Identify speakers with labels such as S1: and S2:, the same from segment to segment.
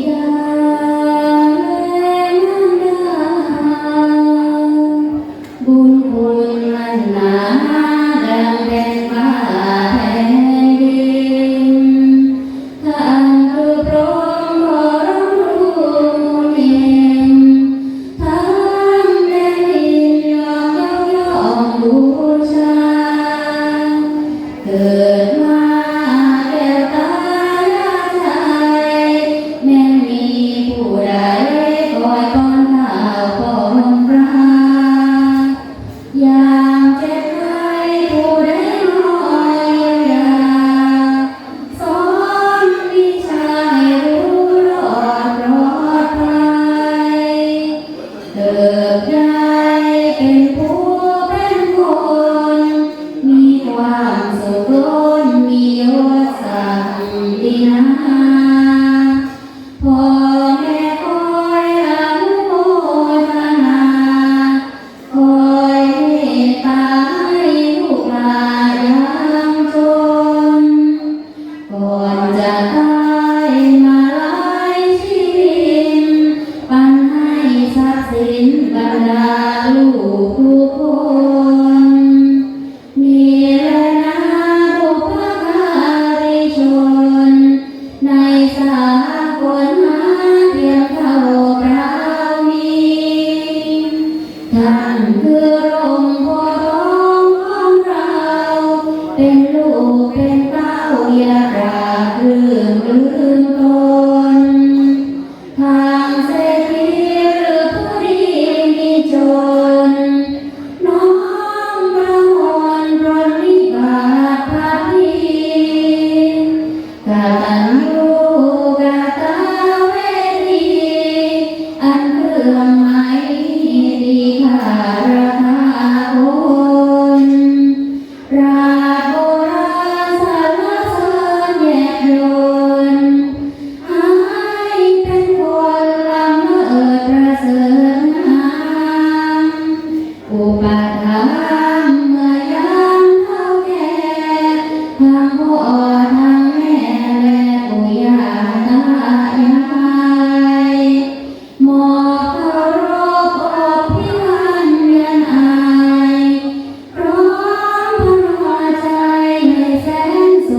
S1: tidak ทรัพย์สินบรรดาลูกทุกคนมีและนาบุพการิชน ในสากลหาเพียงเท่าเรามีท่านคือ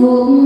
S1: novo